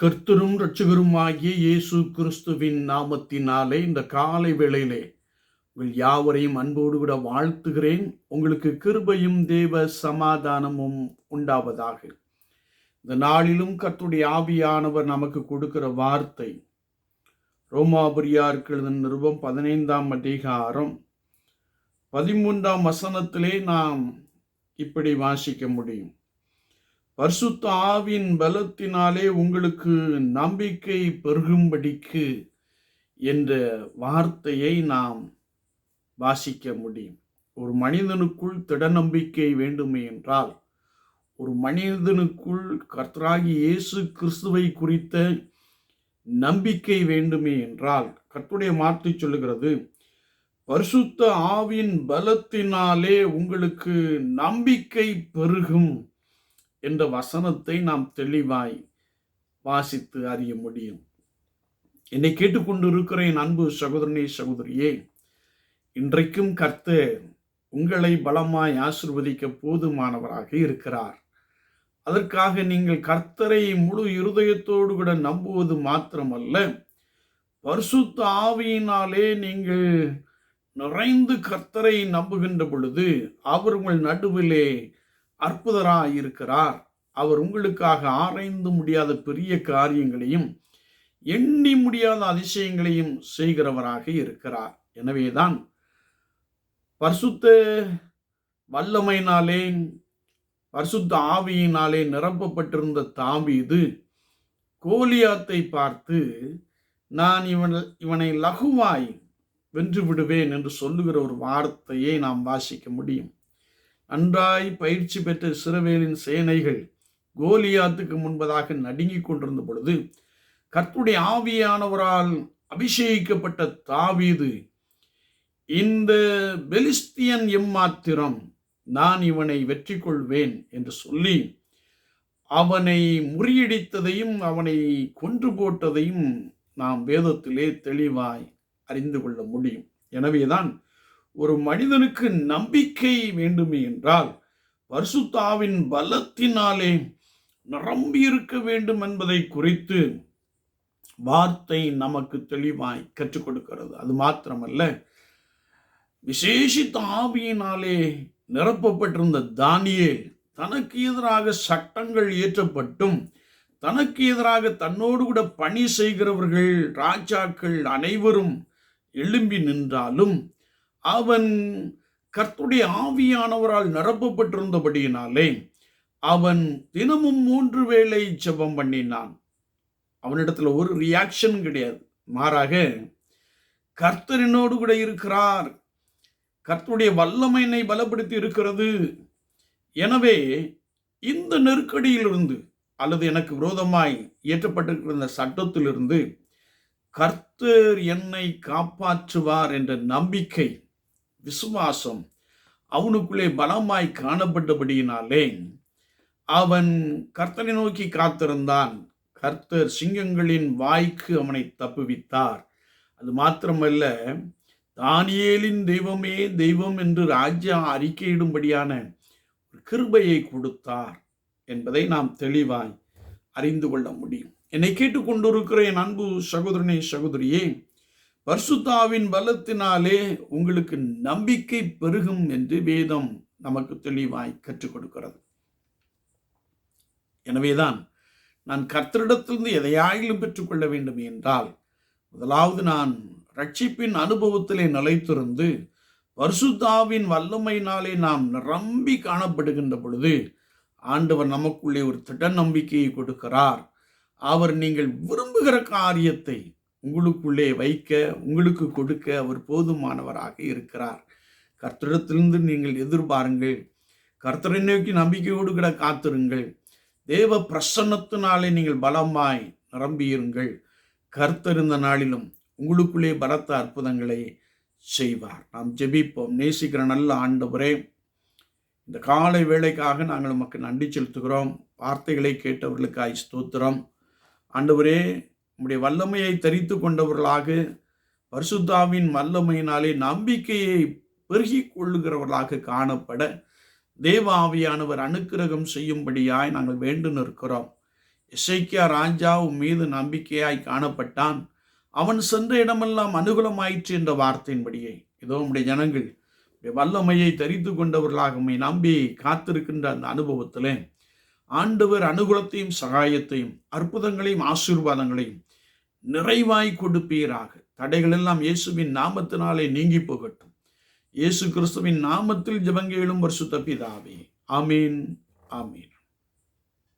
கர்த்தரும் இரட்சகருமாகிய இயேசு கிறிஸ்துவின் நாமத்தினாலே இந்த காலை வேளையிலே உங்கள் யாவரையும் அன்போடு கூட வாழ்த்துகிறேன். உங்களுக்கு கிருபையும் தேவ சமாதானமும் உண்டாவதாக. இந்த நாளிலும் கர்த்துடைய ஆவியானவர் நமக்கு கொடுக்கிற வார்த்தை. ரோமாபுரியாருக்கு நிருபம் பதினைந்தாம் அதிகாரம் பதிமூன்றாம் வசனத்திலே நாம் இப்படி வாசிக்க முடியும். பரிசுத்த ஆவின் பலத்தினாலே உங்களுக்கு நம்பிக்கை பெருகும்படிக்கு என்ற வார்த்தையை நாம் வாசிக்க முடியும். ஒரு மனிதனுக்குள் திட நம்பிக்கை வேண்டுமே என்றால் ஒரு மனிதனுக்குள் கர்த்தராகி இயேசு கிறிஸ்துவை குறித்த நம்பிக்கை வேண்டுமே என்றால் கர்த்துடைய வார்த்தை சொல்லுகிறது பரிசுத்த ஆவின் பலத்தினாலே உங்களுக்கு நம்பிக்கை பெருகும். என்ற வசனத்தை நாம் தெளிவாய் வாசித்து அறிய முடியும். என்னை கேட்டுக்கொண்டு என் அன்பு சகோதரனே சகோதரியே. இன்றைக்கும் கர்த்தர் உங்களை பலமாய் ஆசிர்வதிக்க போதுமானவராக இருக்கிறார். அதற்காக நீங்கள் கர்த்தரை முழு இருதயத்தோடு கூட நம்புவது மாத்திரமல்ல. பரிசுத்த ஆவியினாலே நீங்கள் நிறைந்து கர்த்தரை நம்புகின்ற பொழுது அவர் உங்கள் நடுவிலே அற்புதராயிருக்கிறார். அவர் உங்களுக்காக ஆராய்ந்து முடியாத பெரிய காரியங்களையும் எண்ணி முடியாத அதிசயங்களையும் செய்கிறவராக இருக்கிறார். எனவேதான் பரிசுத்த வல்லமையினாலே பரிசுத்த ஆவியினாலே நிரப்பப்பட்டிருந்த தாவீது கோலியாத்தை பார்த்து நான் இவன் இவனை லகுவாய் வென்று விடுவேன் என்று சொல்லுகிற ஒரு வார்த்தையை நாம் வாசிக்க முடியும். நன்றாய் பயிற்சி பெற்ற சிறுவேலின் சேனைகள் கோலியாத்துக்கு முன்பதாக நடுங்கிக் கொண்டிருந்த பொழுது கர்த்துடைய ஆவியானவரால் அபிஷேகிக்கப்பட்ட தாவீது இந்த பெலிஸ்தியன் எம்மாத்திரம் நான் இவனை வெற்றி கொள்வேன் என்று சொல்லி அவனை முறியடித்ததையும் அவனை கொன்று போட்டதையும் நாம் வேதத்திலே தெளிவாய் அறிந்து கொள்ள முடியும். எனவேதான் ஒரு மனிதனுக்கு நம்பிக்கை வேண்டுமே என்றால் பர்சுத்தாவின் பலத்தினாலே நிரம்பி இருக்க வேண்டும் என்பதை குறித்து வார்த்தை நமக்கு தெளிவாய் கற்றுக் கொடுக்கிறது. அது மாத்திரமல்ல விசேஷித்த ஆவியினாலே நிரப்பப்பட்டிருந்த தானியே தனக்கு எதிராக சட்டங்கள் இயற்றப்பட்டும் தனக்கு எதிராக தன்னோடு கூட பணி செய்கிறவர்கள் ராஜாக்கள் அனைவரும் எழும்பி நின்றாலும் அவன் கர்த்துடைய ஆவியானவரால் நிரப்பப்பட்டிருந்தபடியினாலே அவன் தினமும் மூன்று வேளை ஜெபம் பண்ணினான். அவனிடத்துல ஒரு ரியாக்ஷன் கிடையாது. மாறாக கர்த்தரினோடு கூட இருக்கிறார். கர்த்தருடைய வல்லமையினை பலப்படுத்தி இருக்கிறது. எனவே இந்த நெருக்கடியிலிருந்து அல்லது எனக்கு விரோதமாய் இயற்றப்பட்டிருக்கிற சட்டத்திலிருந்து கர்த்தர் என்னை காப்பாற்றுவார் என்ற நம்பிக்கை விசுவாசம் அவனுக்குள்ளே பலமாய் காணப்பட்டபடியினாலே அவன் கர்த்தனை நோக்கி காத்திருந்தான். கர்த்தர் சிங்கங்களின் வாய்க்கு அவனை தப்புவித்தார். அது மாத்திரமல்ல தானியேலின் தெய்வமே தெய்வம் என்று ராஜா அறிக்கையிடும்படியான ஒரு கிருபையை கொடுத்தார் என்பதை நாம் தெளிவாய் அறிந்து கொள்ள முடியும். என்னை கேட்டுக்கொண்டிருக்கிற என் அன்பு சகோதரனே சகோதரியே பர்சுத்தாவின் பலத்தினாலே உங்களுக்கு நம்பிக்கை பெருகும் என்று வேதம் நமக்கு தெளிவாய் கற்றுக் கொடுக்கிறது. எனவேதான் நான் கர்த்தரிடத்திலிருந்து எதையாயிலும் பெற்றுக்கொள்ள வேண்டும் என்றால் முதலாவது நான் ரட்சிப்பின் அனுபவத்திலே நிலைத்திருந்து பர்சுத்தாவின் வல்லமையினாலே நாம் நிரம்பி காணப்படுகின்ற பொழுது ஆண்டவர் நமக்குள்ளே ஒரு திட நம்பிக்கையை கொடுக்கிறார். அவர் நீங்கள் விரும்புகிற காரியத்தை உங்களுக்குள்ளே வைக்க உங்களுக்கு கொடுக்க அவர் போதுமானவராக இருக்கிறார். கர்த்தரிடத்திலிருந்து நீங்கள் எதிர்பாருங்கள். கர்த்தரை நோக்கி நம்பிக்கையோடு கூட காத்திருங்கள். தேவ பிரசன்னத்தினாலே நீங்கள் பலமாய் நிரம்பியிருங்கள். கர்த்தர் இந்த நாளிலும் உங்களுக்குள்ளே பலத்த அற்புதங்களை செய்வார். நாம் ஜெபிப்போம். நேசிக்கிற நல்ல ஆண்டவரே இந்த காலை வேலைக்காக நாங்கள் உமக்கு நன்றி செலுத்துகிறோம். வார்த்தைகளை கேட்டவர்களுக்காய் ஸ்தோத்திரம். ஆண்டவரே உம்முடைய வல்லமையை தரித்து கொண்டவர்களாக பரிசுத்தாவின் வல்லமையினாலே நம்பிக்கையை பெருகி கொள்ளுகிறவர்களாக காணப்பட தேவ ஆவியானவர் அனுக்கிரகம் செய்யும்படியாய் நாங்கள் வேண்டு நிற்கிறோம். இசைக்கியா ராஜா உன் மீது நம்பிக்கையாய் காணப்பட்டான். அவன் சென்ற இடமெல்லாம் அனுகூலமாயிற்று என்ற வார்த்தையின்படியே. இதோ உம்முடைய ஜனங்கள் வல்லமையை தரித்து கொண்டவர்களாக நம்பி காத்திருக்கின்ற அந்த அனுபவத்திலே ஆண்டவர் அனுகூலத்தையும் சகாயத்தையும் அற்புதங்களையும் ஆசீர்வாதங்களையும் நிறைவாய் கொடுப்பீராக. தடைகள் எல்லாம் இயேசுவின் நாமத்தினாலே நீங்கி போகட்டும். இயேசு கிறிஸ்துவின் நாமத்தில் ஜபங்கேளும் வருஷத்த பிதாவே. ஆமீன் ஆமீன்.